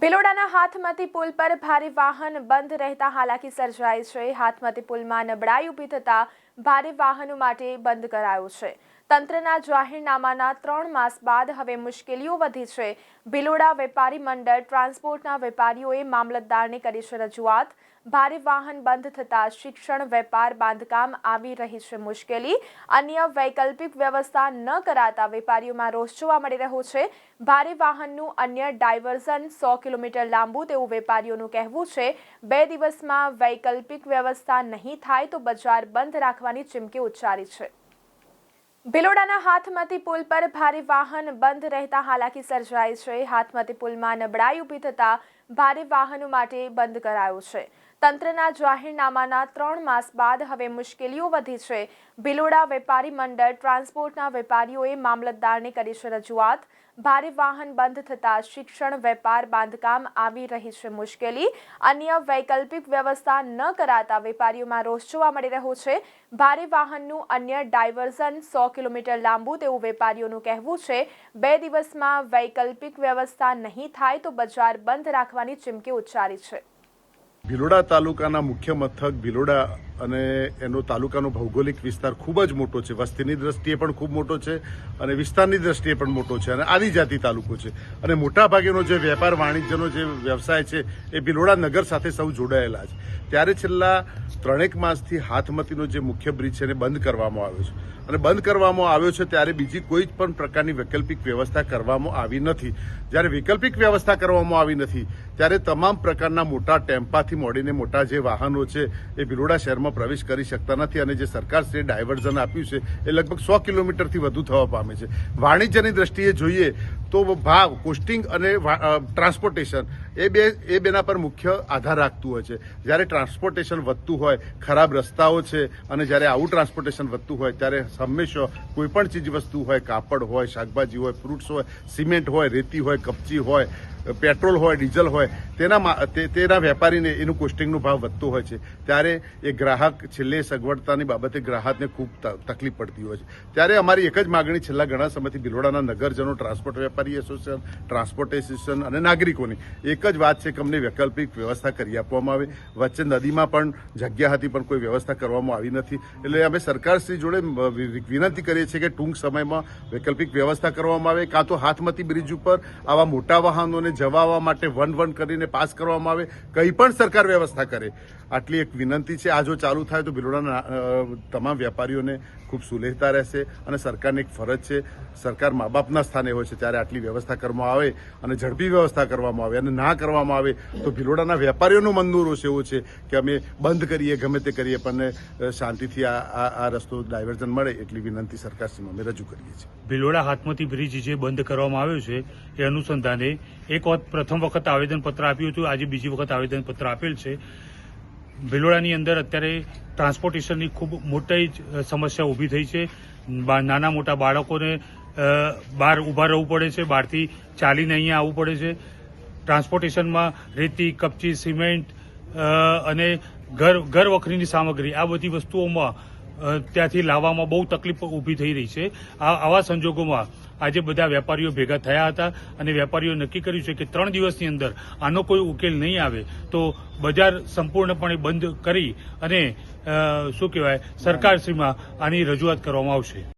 ભિલોડાના હાથમતી પુલ પર ભારે વાહન બંધ રહેતા હાલાકી સર્જાઈ છે. હાથમતી પુલમાં નબળાઈ ઊભી થતા ભારે વાહનો માટે બંધ કરાયો છે. તંત્રના જાહેરનામાના ત્રણ માસ બાદ હવે મુશ્કેલીઓ વધી છે. ભિલોડા વેપારી મંડળ ટ્રાન્સપોર્ટના વેપારીઓએ મામલતદારને કરી છે રજૂઆત. ભારે વાહન બંધ થતાં શિક્ષણ, વેપાર, બાંધકામ આવી રહી છે મુશ્કેલી. અન્ય વૈકલ્પિક વ્યવસ્થા ન કરાતા વેપારીઓમાં રોષ જોવા મળી રહ્યો છે. ભારે વાહનનું અન્ય ડાયવર્ઝન સો કિલોમીટર લાંબુ તેવું વેપારીઓનું કહેવું છે. બે દિવસમાં વૈકલ્પિક વ્યવસ્થા નહીં થાય તો બજાર બંધ રાખવાની ચીમકી ઉચ્ચારી છે. ભિલોડાના હાથમતી પુલ પર ભારે વાહન બંધ રહેતા હાલાકી સર્જાઈ છે. હાથમતી પુલમાં નબળાઈ ઊભી થતા ભારે વાહનો માટે બંધ કરાયો છે. તંત્રના જાહેરનામાના ત્રણ માસ બાદ હવે મુશ્કેલીઓ વધી છે. ભિલોડા વેપારી મંડળ ટ્રાન્સપોર્ટના વેપારીઓએ મામલતદારને કરી છે રજૂઆત. ભારે વાહન બંધ થતાં શિક્ષણ, વેપાર, બાંધકામ આવી રહી છે મુશ્કેલી. અન્ય વૈકલ્પિક વ્યવસ્થા ન કરાતા વેપારીઓમાં રોષ જોવા મળી રહ્યો છે. ભારે વાહનનું અન્ય ડાયવર્ઝન સો કિલોમીટર લાંબુ તેવું વેપારીઓનું કહેવું છે. બે દિવસમાં વૈકલ્પિક વ્યવસ્થા નહીં થાય તો બજાર બંધ રાખવાની ચીમકી ઉચ્ચારી છે. ભિલોડા તાલુકાના મુખ્ય મથક ભિલોડા અને એનો તાલુકાનો ભૌગોલિક વિસ્તાર ખૂબ જ મોટો છે. વસ્તીની દ્રષ્ટિએ પણ ખૂબ મોટો છે અને વિસ્તારની દ્રષ્ટિએ પણ મોટો છે અને આદિજાતિ તાલુકો છે. અને મોટાભાગેનો જે વેપાર, વાણિજ્યનો જે વ્યવસાય છે એ ભિલોડા નગર સાથે સૌ જોડાયેલા છે. ત્યારે છેલ્લા ત્રણેક માસથી હાથમતીનો જે મુખ્ય બ્રિજ છે એને બંધ કરવામાં આવ્યો છે. અને બંધ કરવામાં આવ્યો છે ત્યારે બીજી કોઈ પણ પ્રકારની વૈકલ્પિક વ્યવસ્થા કરવામાં આવી નથી. જ્યારે વૈકલ્પિક વ્યવસ્થા કરવામાં આવી નથી, ત્યારે તમામ પ્રકારના મોટા ટેમ્પાથી મોડીને મોટા જે વાહનો છે એ ભિલોડા શહેરમાં પ્રવેશ કરી શકતા નથી અને જે સરકારશ્રીએ ડાયવર્ઝન આપ્યું છે, એ લગભગ સો કિલોમીટરથી વધુ થવા પામે છે. વાણિજ્યની દ્રષ્ટિએ જોઈએ તો ભાવ, કોસ્ટિંગ અને ટ્રાન્સપોર્ટેશન એ બે, એ બેના પર મુખ્ય આધાર રાખતું હોય છે. જ્યારે ટ્રાન્સપોર્ટેશન વધતું હોય, ખરાબ રસ્તાઓ છે અને જ્યારે આવું ટ્રાન્સપોર્ટેશન વધતું હોય, ત્યારે હંમેશા કોઈપણ ચીજ વસ્તુ હોય, કાપડ હોય, શાકભાજી હોય, ફ્રૂટ્સ હોય, સિમેન્ટ હોય, રેતી હોય, કપચી હોય પેટ્રોલ હોય, ડીઝલ હોય, તેના તેના વેપારીને એનું કોસ્ટિંગનો ભાવ વધતો હોય છે. ત્યારે એ ગ્રાહક છેલ્લે સગવડતાની બાબતે ગ્રાહકને ખૂબ તકલીફ પડતી હોય છે. ત્યારે અમારી એક જ માગણી છેલ્લા ઘણા સમયથી ભિલોડાના નગરજનો, ટ્રાન્સપોર્ટ વેપારી એસોસિએશન ટ્રાન્સપોર્ટ એસોસિએશન અને નાગરિકોની એક જ વાત છે કે અમને વૈકલ્પિક વ્યવસ્થા કરી આપવામાં આવે. વચ્ચે નદીમાં પણ જગ્યા હતી, પણ કોઈ વ્યવસ્થા કરવામાં આવી નથી. એટલે અમે સરકારશ્રી જોડે વિનંતી કરીએ છીએ કે ટૂંક સમયમાં વૈકલ્પિક વ્યવસ્થા કરવામાં આવે. કાં તો હાથમતી બ્રિજ ઉપર આવા મોટા વાહનોને જવા માટે વન વન કરીને પાસ કરવામાં આવે, કંઈ પણ સરકાર વ્યવસ્થા કરે. આટલી એક વિનંતી છે, આ જો ચાલુ થાય તો ભિલોડાના તમામ વેપારીઓને ખૂબ સુલેહતા રહેશે અને સરકારની એક ફરજ છે, સરકાર મા બાપના સ્થાને હોય છે ત્યારે આટલી વ્યવસ્થા કરવામાં આવે અને ઝડપી વ્યવસ્થા કરવામાં આવે અને ના કરવામાં આવે તો ભિલોડાના વેપારીઓનું રોષ એવો છે કે અમે બંધ કરીએ, ગમે તે કરીએ, પણ શાંતિથી આ, આ- રસ્તો ડાયવર્ઝન મળે એટલી વિનંતી સરકારશ્રીમાં અમે રજૂ કરીએ છીએ. ભિલોડા હાથમતી બ્રિજ જે બંધ કરવામાં આવ્યો છે, એ અનુસંધાને એક વખત પ્રથમ વખત આવેદનપત્ર આપ્યું હતું, આજે બીજી વખત આવેદનપત્ર આપેલ છે. ભિલોડાની અંદર અત્યારે ટ્રાન્સપોર્ટેશનની ખૂબ મોટી જ સમસ્યા ઊભી થઈ છે. નાના મોટા બાળકોને બહાર ઊભા રહેવું પડે છે, બહારથી ચાલીને અહીંયા આવવું પડે છે. ટ્રાન્સપોર્ટેશનમાં રેતી, કપચી, સિમેન્ટ અને ઘર ઘર વખરીની સામગ્રી આ બધી વસ્તુઓમાં ત્યાંથી લાવવામાં બહુ તકલીફ ઊભી થઈ રહી છે. આવા સંજોગોમાં આજે બધા વેપારીઓ ભેગા થયા હતા અને વેપારીઓ નક્કી કર્યું છે કે ત્રણ દિવસની અંદર આનો કોઈ ઉકેલ નહીં આવે તો બજાર સંપૂર્ણપણે બંધ કરી અને શું કહેવાય, સરકારશ્રીમાં આની રજૂઆત કરવામાં આવશે.